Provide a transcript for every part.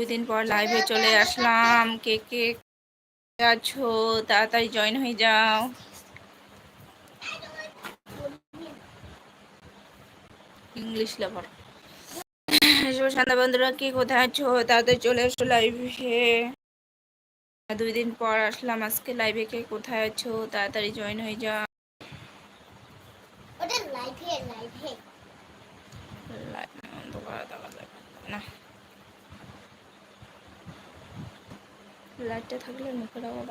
দুই দিন পর লাইভে চলে আসলাম। কে কে আছো? তাড়াতাড়ি জয়েন হয়ে যাও। ইংলিশ লেভার সন্ধ্যা বন্ধুরা কি কোথায় আছো? তাড়াতাড়ি চলে এসো লাইভে দুই দিন পর আসলাম আজকে লাইভে কে কোথায় আছো? তাড়াতাড়ি জয়েন হয়ে যাও। লাইভে লাইভে না। লাইটটা থাকলে মুখে আবার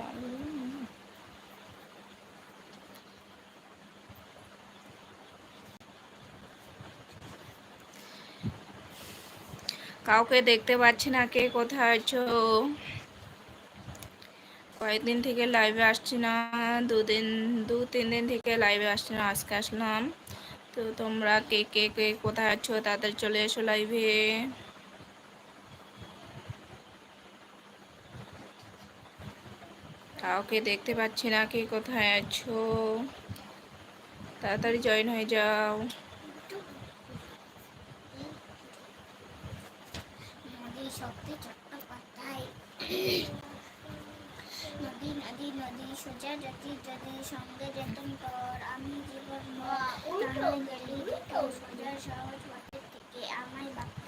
কাউকে দেখতে পাচ্ছি না, কে কোথায় আছো? কয়েকদিন থেকে লাইভে আসছি না, দুদিন, দু, তিন দিন থেকে লাইভে আসছি না, আজকে আসলাম। তো তোমরা কে কে কে কোথায় আছো? তাদের চলে এসো লাইভে কাউকে দেখতে পাচ্ছি না, কে কোথায় আছো? তাড়াতাড়ি জয়েন হয়ে যাও। নদী নদী নদী, সোজা যদি সঙ্গে আমি জীবন সোজা সহজ থেকে। আমায় বাপ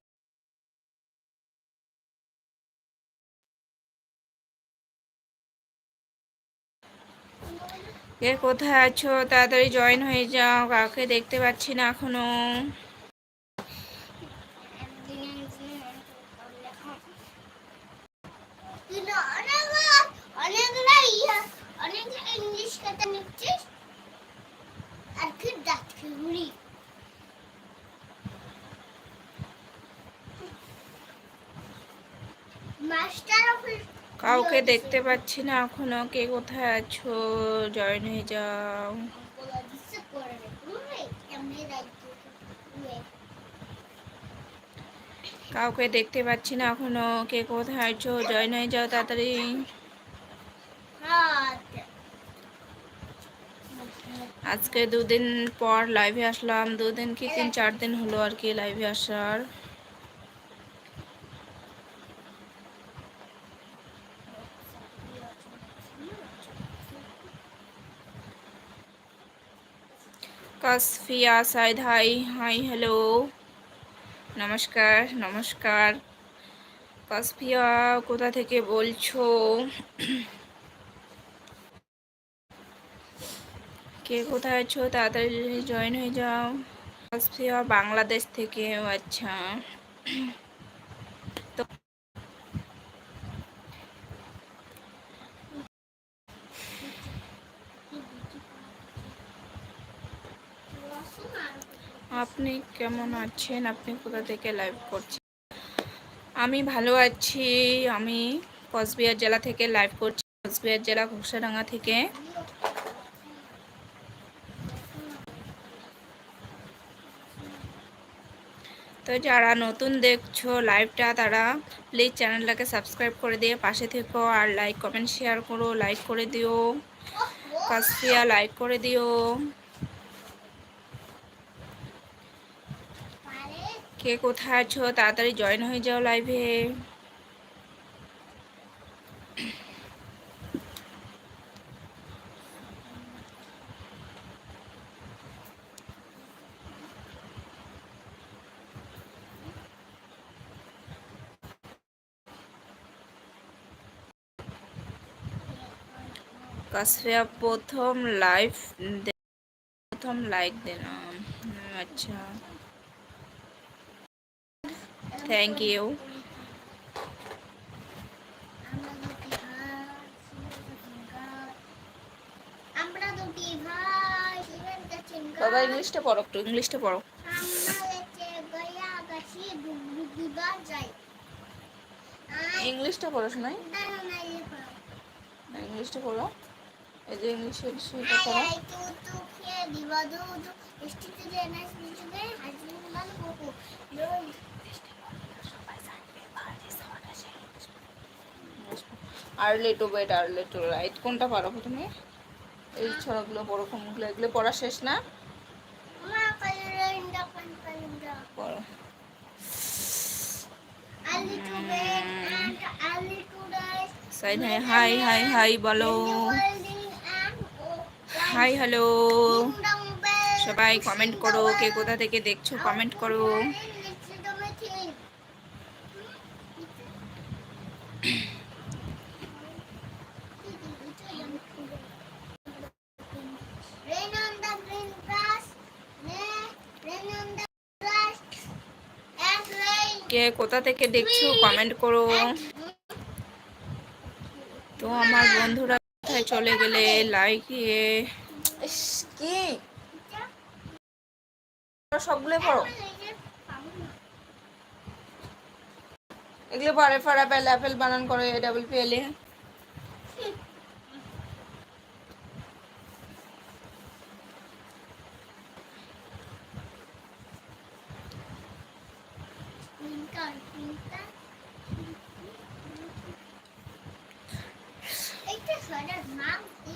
কে কোথায় আছো তাড়াতাড়ি জয়েন হয়ে যাও কাউকে দেখতে পাচ্ছি না এখনও অনেক ইয়া ইংলিশ কথা নিচ্ছিস আর কি ডাকছি ঘুরি মাস্টার অফিস কাউকে দেখতে পাচ্ছি না, এখনও। কে কোথায় আছো? জয়েন হয়ে যাও। কাউকে দেখতে পাচ্ছি না এখনও। কে কোথায় আছো? জয়েন হয়ে যাও তাড়াতাড়ি। আজকে দুদিন পর লাইভে আসলাম। দুদিন কি তিন, চার দিন হলো আর কি লাইভে আসার। Kasfiya Saeed, hi hi, hello. নমস্কার নমস্কার। কাসফিয়া কোথা থেকে বলছো? কে কোথায় আছো? তাড়াতাড়ি জয়েন হয়ে যাও। কাসফিয়া বাংলাদেশ থেকে আচ্ছা তো আপনি কেমন আছেন? আপনি কোথা থেকে লাইভ করছেন? আমি ভালো আছি। আমি কসবিহার জেলা থেকে লাইভ করছি, কসবিহার জেলা ঘোষাডাঙ্গা থেকে। তো যারা নতুন দেখছ লাইভটা তারা প্লিজ চ্যানেলটাকে সাবস্ক্রাইব করে দিয়ে পাশে থেকো আর লাইক কমেন্ট শেয়ার করো লাইক করে দিও। কাসফিয়া লাইক করে দিও। কে কোথায় আছো? তাড়াতাড়ি জয়েন হয়ে যাও লাইভে কাসফিয়া প্রথম লাইভ প্রথম লাইক দিলাম। আচ্ছা। থ্যাংক ইউ বাবা ইংলিশটা পড়ো একটু ইংলিশটা পড়ো। ইংলিশটা পড়ো শোনাই। ইংলিশটা পড়ো। এই যে ইংলিশের সেটা পড়ো। দিবা দু দু এসটিতে যে না শুনবে হাজবেন্ড মান cocoa early to bed early to rise. কোনটা পারো প্রথমে? এই ছড়াগুলো পড়ো কোনগুলো? এগুলো পড়া শেষ না? পড়ো। হাই হাই হাই বলো। হাই হ্যালো সবাই কমেন্ট করো কে কোথা থেকে দেখছ কমেন্ট করো। কে কোথা থেকে দেখছ কমেন্ট করো। তো আমার বন্ধুরা কোথায় চলে গেলে লাইক দিয়ে। কি? সবগুলো পড়ো? এগুলো পরে ফর পেলে অ্যাপেল বানান করো A double P L A Twinkle, twinkle. এইটা সোয়েটার নাম কি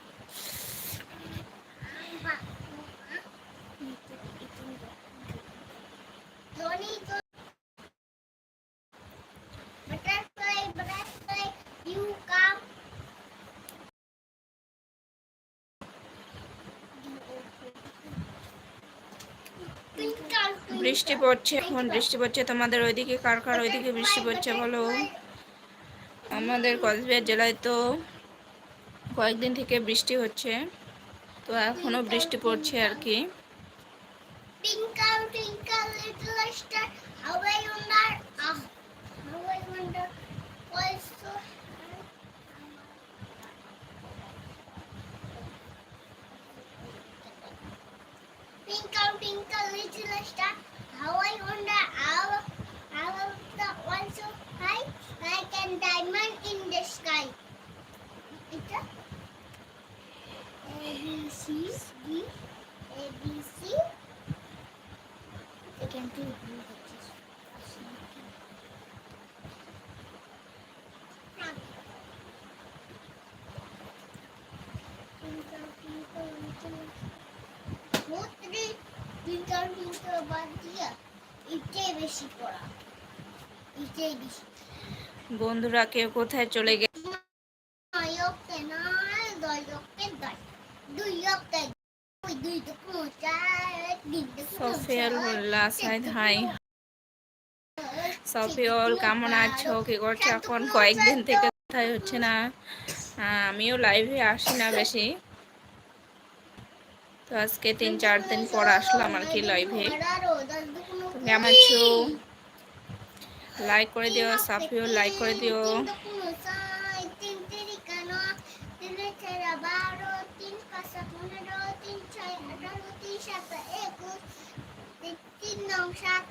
বৃষ্টি পড়ছে, এখন বৃষ্টি পড়ছে। তোমাদের ওইদিকে কার কার ওইদিকে বৃষ্টি পড়ছে বলো? আমাদের কক্সবাজার জেলায় তো কয়েকদিন থেকে বৃষ্টি হচ্ছে, তো এখনও বৃষ্টি পড়ছে আর কি। এটাই বেশি পড়া এটাই বেশি। বন্ধুরা কেউ কোথায় চলে গেছে দয় সাইদ হাই। কেমন আছো? কি করছ এখন? কয়েকদিন থেকে কোথায় হচ্ছে না? আমিও লাইভে আসি না বেশি। তো আজকে তিন চার দিন পর আসলাম আর কি লাইভে কেমন আছো লাইক করে দিও সাফিও লাইক করে দিও তিন নং সাতাশ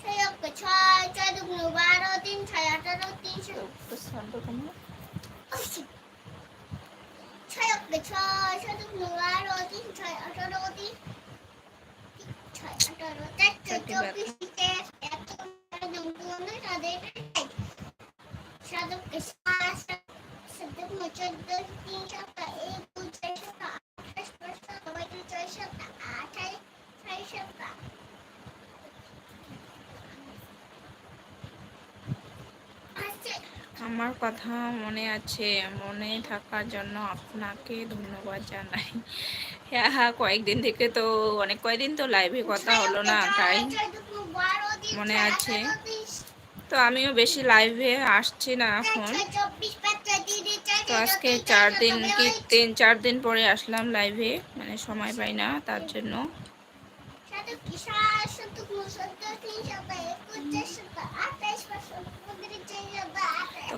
ছয় ওকে ছয় ছয় দুগুণ বারো তিন ছয় আঠারো তিনশো ছয় ওকে ছয় ছয় দুগুণ বারো তিন ছয় আঠারো তিন ছয় আঠারো চার চব্বিশ এত দুগুণ তাদের সাধককে সাত সাধক চোদ্দ তিন সপ্তাহ এক দুই চার সপ্তাহ আঠাশ পাঁচ সপ্তাহ পঁয়ত্রিশ ছয় সপ্তাহ আঠাশ ছয় সপ্তাহ আচ্ছা আমার কথা মনে আছে, মনে থাকার জন্য আপনাকে ধন্যবাদ জানাই। হ্যাঁ হ্যাঁ কয়েকদিন থেকে তো, অনেক কয়েকদিন তো লাইভে কথা হলো না, তাই মনে আছে। তো আমিও বেশি লাইভে আসছি না এখন। তো আজকে চার দিন কি, তিন, চার দিন পরে আসলাম লাইভে মানে সময় পাই না তার জন্য।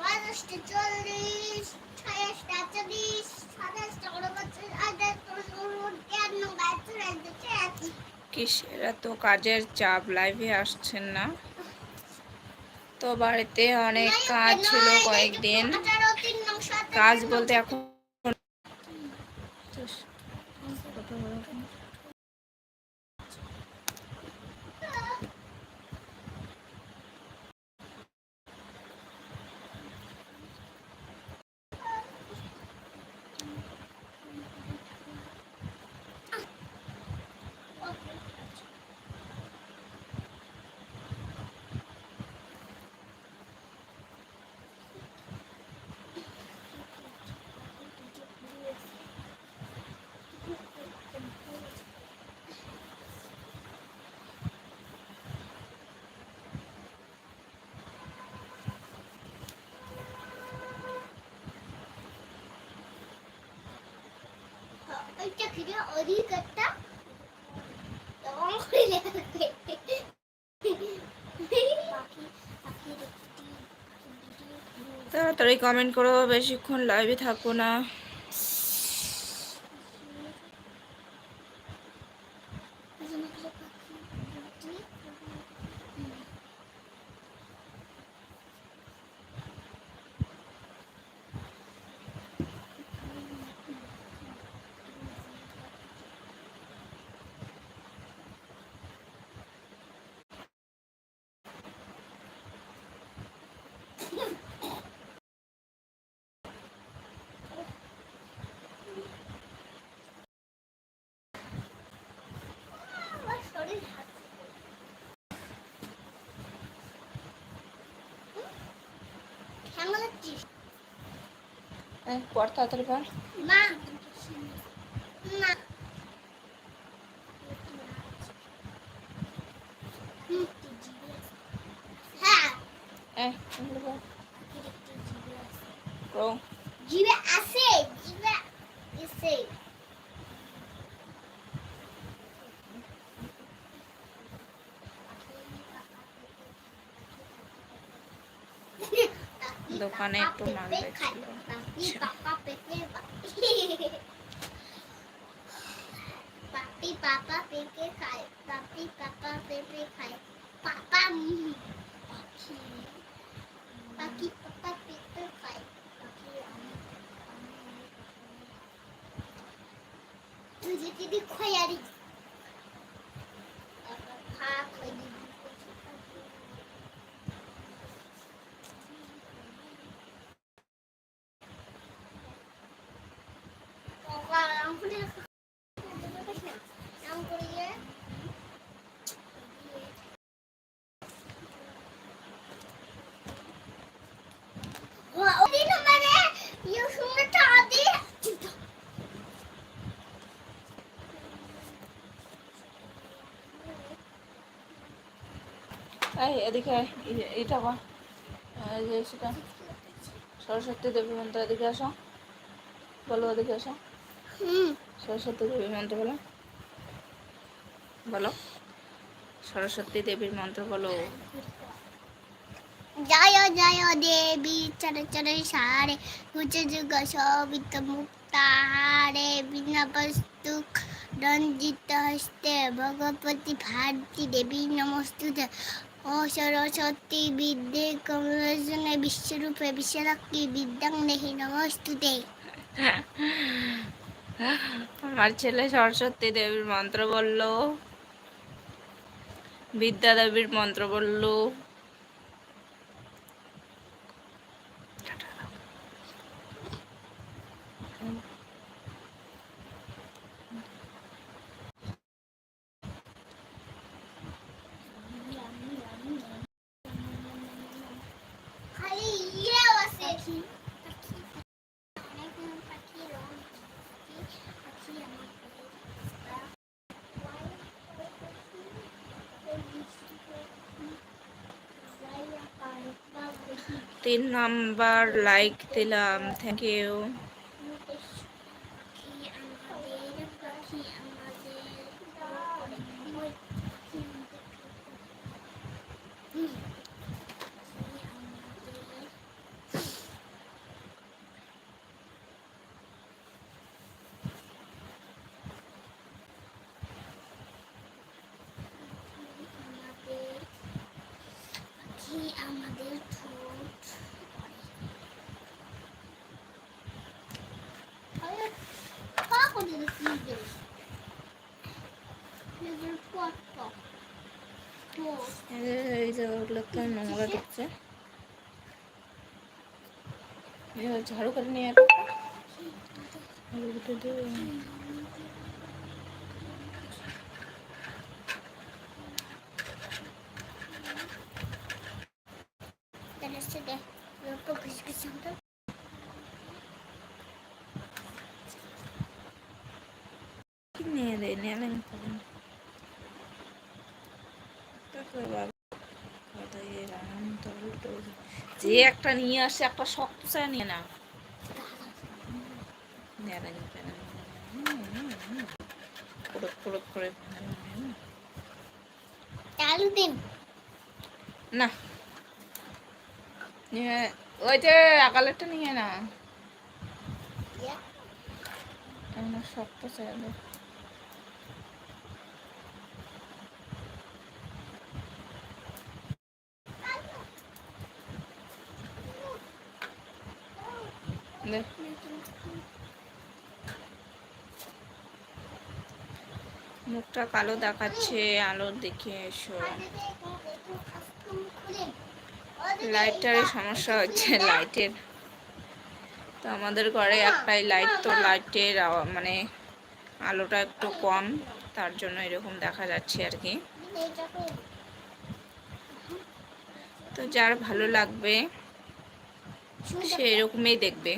পঞ্চাশটা চল্লিশ ছয়াশটা চল্লিশ সাতাশটা উনপঞ্চাশ আঠাশ উনতিয়ান্ন বাহাত্তর কিসের এত কাজের চাপ? লাইভে আসছেন না। তো বাড়িতে অনেক কাজ ছিল কয়েকদিন। কাজ বলতে এখন লেখা তাড়াতাড়ি কমেন্ট করো বেশিক্ষণ লাইভে থাকো না। কেমন লাগছিস এই, পর তাড়াতাড়ি পর মা মা হুম। হ্যাঁ এই, এগুলো পর। করো। জিভে আছে জিভে আছে দোকানে একটু মাল দেখছিল পাপি পাপা পেঁপে খায় পাপি পাপা পেঁপে খায় পাপা পাখি পাখি পাপা তুই যে দিদি এই এদিকে কর এই যে সেটা। সরস্বতী দেবী মন্ত্র এদিকে আসো। বলো ওদিকে আসো. সরস্বতী দেবীর মন্ত্র বলো। বলো। সরস্বতী দেবীর মন্ত্র বলো। জয় জয় দেবী চরচরে সারে। উচ্চ যুগ শোভিত মুক্তাহারে বিনা বস্তু রঞ্জিত হস্তে ভগবতী ভারতী দেবী নমস্তুতে। ও সরস্বতী বিদ্যে কমলোচনে বিশ্বরূপে বিশ্বলক্ষ্মী বিদ্যাং দেহি নমস্তুতে। আমার ছেলে সরস্বতী দেবীর মন্ত্র বলল, বিদ্যা দেবীর মন্ত্র বলল তিন নাম্বার লাইক দিলাম থ্যাংক ইউ এই জায়গাগুলোকে নোংরা ঢুকছে ঝাড়ু করে নিয়ে আর যে একটা নিয়ে আসে একটা শক্ত চা নিয়ে না। না। ওই যে আকালেরটা নিয়ে না। শক্ত চাই একটা কালো দেখাচ্ছে, আলো দেখে এসো। লাইটটারে সমস্যা হচ্ছে লাইটের তো আমাদের ঘরে একটাই লাইট তো লাইটের মানে আলোটা একটু কম, তার জন্য এরকম দেখা যাচ্ছে আর কি। তো যার ভালো লাগবে, সে এরকমই দেখবে।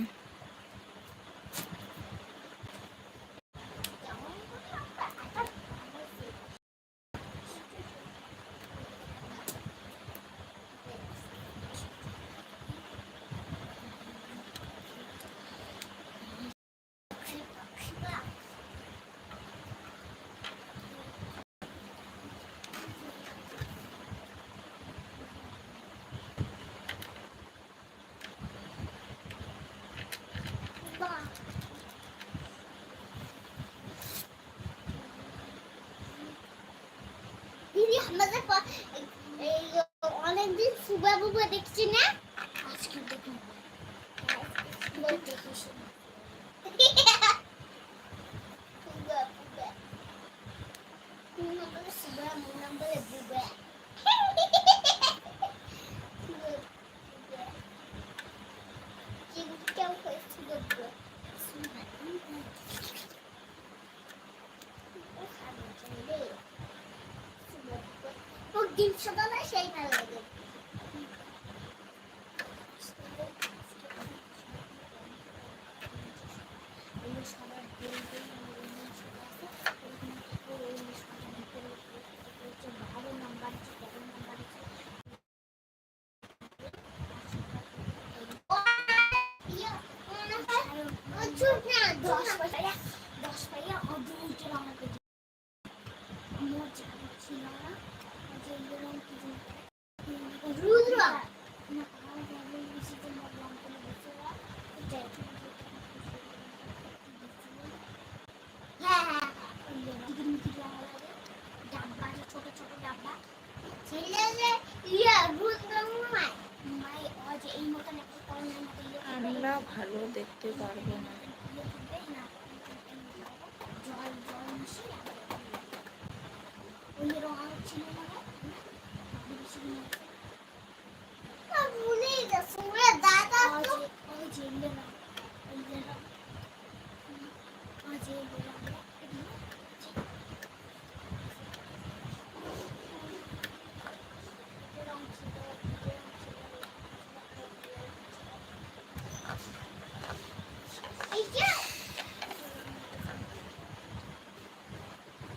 Súp nhanh.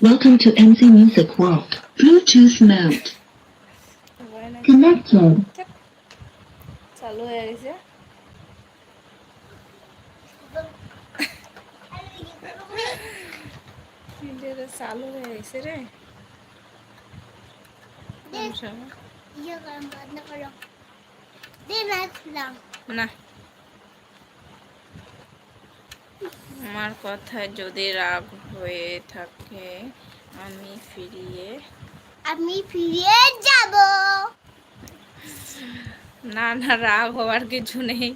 Welcome to NC Music World. Bluetooth mode হয় না connected. চালু হয়ে গেছে ভিডিওটা চালু হয়ে গেছে রে কোন সময়? ইয়ে গরম বন্ধ করো দে না খুলাম না আমার কথায় যদি রাগ হয়ে থাকে আমি ফিরিয়ে আমি ফিরিয়ে যাব। না না রাগ হওয়ার কিছু নেই।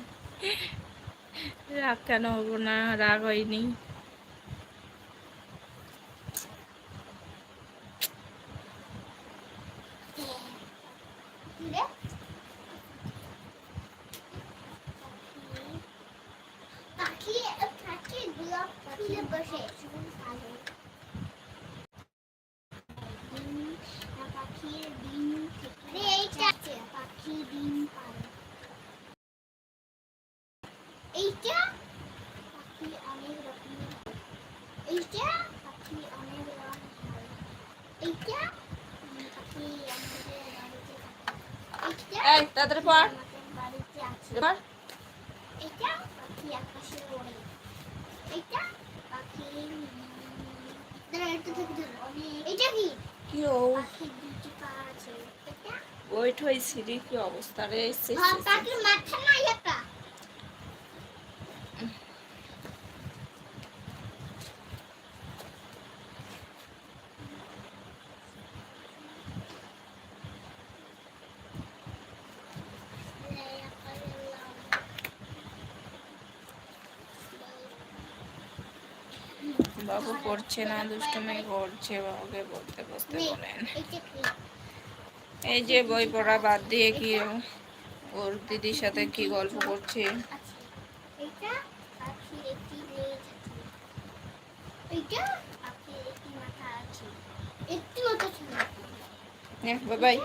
রাগ কেন হব না? রাগ হয়নি ফিরে পাখি পাখি গোলাপ ফুলে বসে পাখির ডিম থেকে এইটা পাখি ডিম পারে এইটা পাখি অনেক রকমের এইটা পাখি অনেক রকম হয় এইটা পাখি আমাদের বাড়িতে এইটা এই তাড়াতাড়ি পড়। বাড়িতে আছে এবার। এটা পাখি আকাশে ওড়ে এটা পাখি দাঁড়া একটু থেকে ধরো এটা কি কি ও? পাখির দুটি পা আছে এটা ওয়েট হয়েছি রে? কি অবস্থা রে। পাখির মাথা নাই একটা পড়ছে না দুষ্টুমি করছে বাবুকে বলতে বসতে বলেন। এই যে বই পড়া বাদ দিয়ে কি ওর দিদির সাথে কি গল্প করছে? আছে। এটা পাখির একটি লেজ আছে এটা পাখির একটি মাথা আছে একটি মাথা ছিল নে বাবাই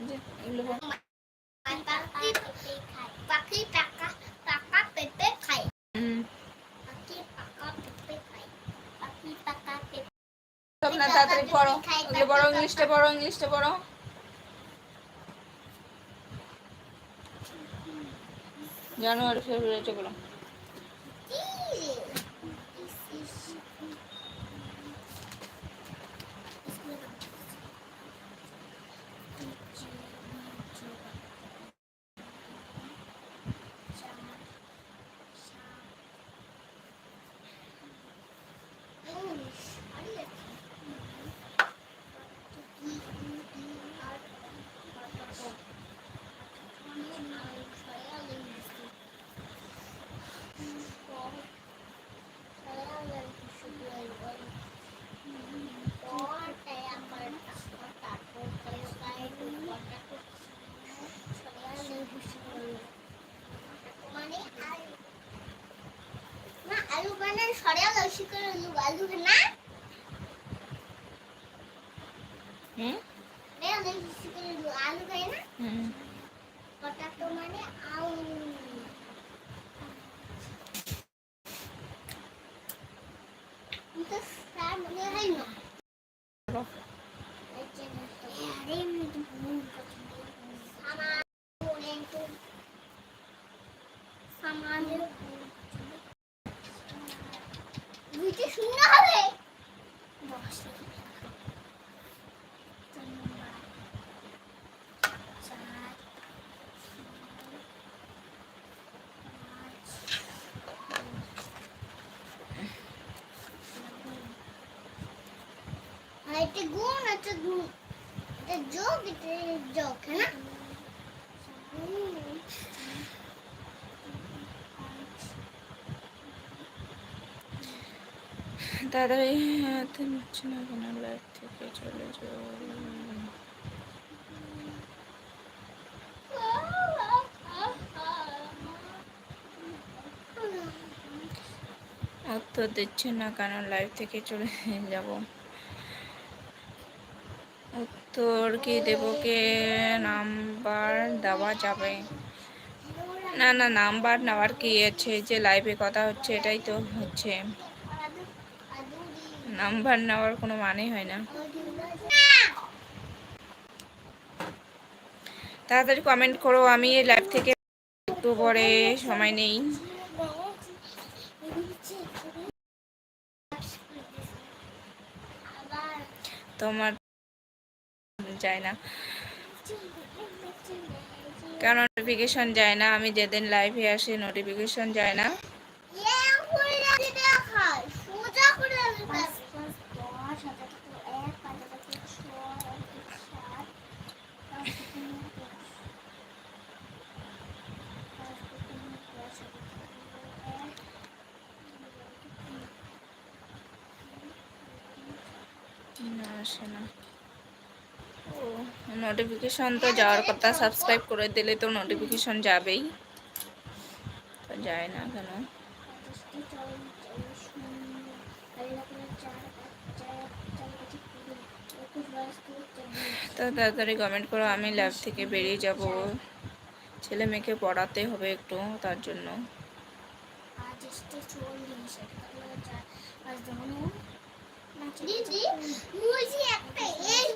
যে এগুলো পড়। পাখি খায় পাখি টাকা টাকা পেঁপে খায় হুম পাখি পাকা পেঁপে খায় পাখি পাকা পেঁপে সব না তাড়াতাড়ি পড়ো ওগুলো পড়ো ইংলিশটা পড়ো ইংলিশটা পড়ো। জানুয়ারি ফেব্রুয়ারি বলো কি রে? মানে আলু না আলু বানান সরিয়া লসি করে আলু আলু না হুম রে লসি করে আলু আলু খায় না হুম পটাটো মানে আলু কিন্তু স্যার মনে হয় না পড়ো। আরে আমি তো ভুল করছি আমার একটু সামানের দুইটি শূন্য হবে দশ তিন নম্বর চার আর একটা গুণ একটা গুণ এটা যোগ এটা যোগ হ্যাঁ তাড়াতাড়ি হাতে নিচ্ছে না কেন? লাইফ থেকে চলে যাও। উত্তর দিচ্ছে না কেন? লাইভ থেকে চলে যাব। উত্তর কি দেবকে নাম্বার দেওয়া যাবে? না না, নাম্বার নেওয়ার কি আছে? যে লাইভে কথা হচ্ছে, এটাই তো হচ্ছে। নাম্বার নেওয়ার কোনো মানে হয় না। তাড়াতাড়ি কমেন্ট করো, আমি এই লাইভ থেকে একটু পরে সময় নেই। তোমার যায় না। কেন নোটিফিকেশন যায় না, আমি যেদিন লাইভে আসি নোটিফিকেশন যায় না। না, আসে না। নোটিফিকেশন তো যাওয়ার কথা সাবস্ক্রাইব করে দিলে তো নোটিফিকেশন যাবেই। তো যায় না কেন? তো তাড়াতাড়ি কমেন্ট করো আমি ল্যাব থেকে বেরিয়ে যাব। ছেলে মেয়েকে পড়াতে হবে একটু তার জন্য। দিদি মুজি একটা এস ডিএল স্লো এর জন্য এস দিয়ে চাই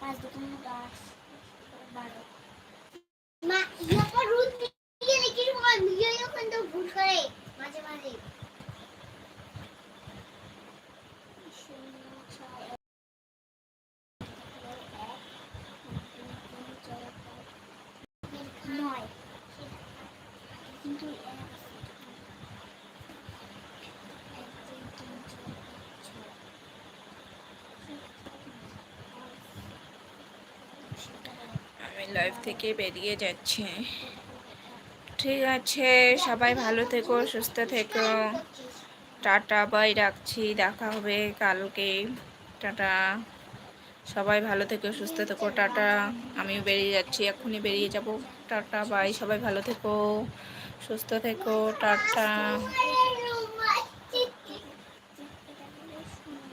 পাঁচ দোকান দশ বারো মা ইয়া পর রুট দিয়ে লিখি মা ইয়া ইয়া কিন্তু ভুল করে মাঝে মাঝে নয় কিন্তু এক আমি লাইভ থেকে বেরিয়ে যাচ্ছি। ঠিক আছে, সবাই ভালো থেকো, সুস্থ থেকো। টাটা, বাই রাখছি, দেখা হবে কালকে। টাটা। সবাই ভালো থেকো, সুস্থ থেকো, টাটা। আমিও বেরিয়ে যাচ্ছি, এক্ষুনি বেরিয়ে যাব। Tata, bye. সবাই ভালো থেকো, সুস্থ থেকো, টাটা।